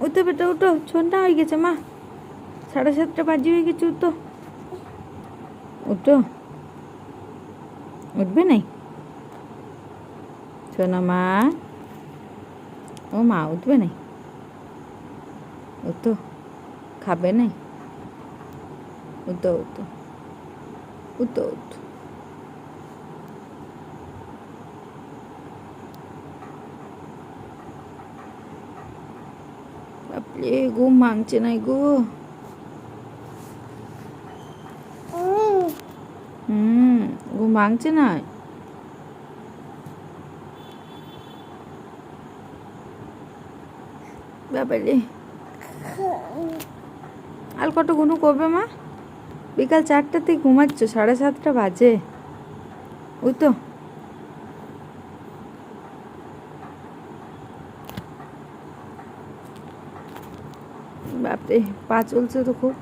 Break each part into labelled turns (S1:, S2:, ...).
S1: উঠো বেটা, উঠো। সন্ধ্যা হয়ে গেছে, মা। সাড়ে সাতটা বাজি হয়ে গেছে, উঠো। উঠো। উঠবে নাই? সোনা মা। ও মা, উঠবে নাই? উঠো। খাবে নাই? উঠো উঠো। উঠো উঠো। বাপরে ঘুম ভাঙছে নাই গো। হুম ঘুম ভাঙছে নাই। বাবারে। আর কত গুনু করবে মা? বিকাল চারটাতে ঘুমাচ্ছ, সাড়ে সাতটা বাজে। ওই তো বাপরে পা চলছে তো খুব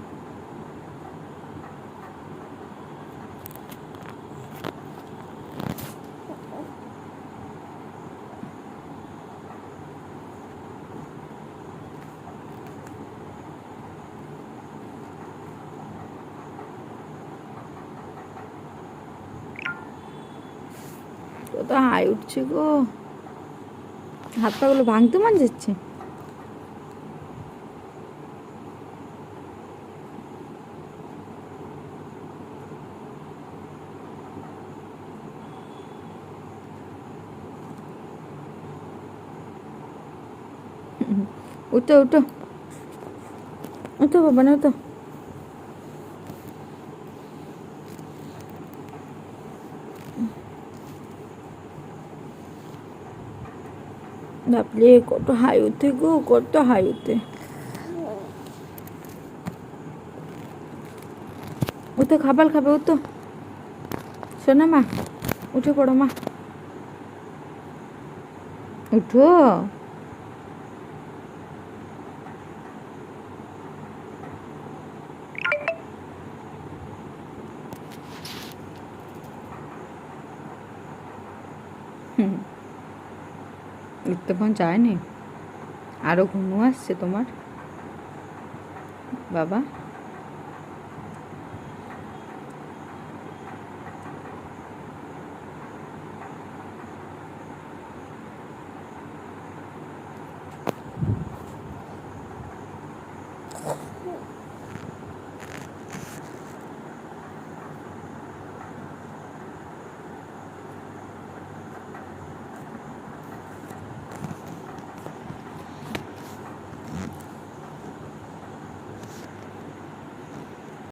S1: কত হাই উঠছে গো হাত পাগুলো ভাঙতে মান যাচ্ছে উঠো উঠো। উঠো বাবা না উঠো বাপরে, কত হাই উঠে গো, কত হাই উঠে ও তো খাবার খাবে ও তো শোনা মা, উঠে পড়ো মা। উঠো। উত্তপন যায়নি? আরও ঘুমো আসছে তোমার? বাবা?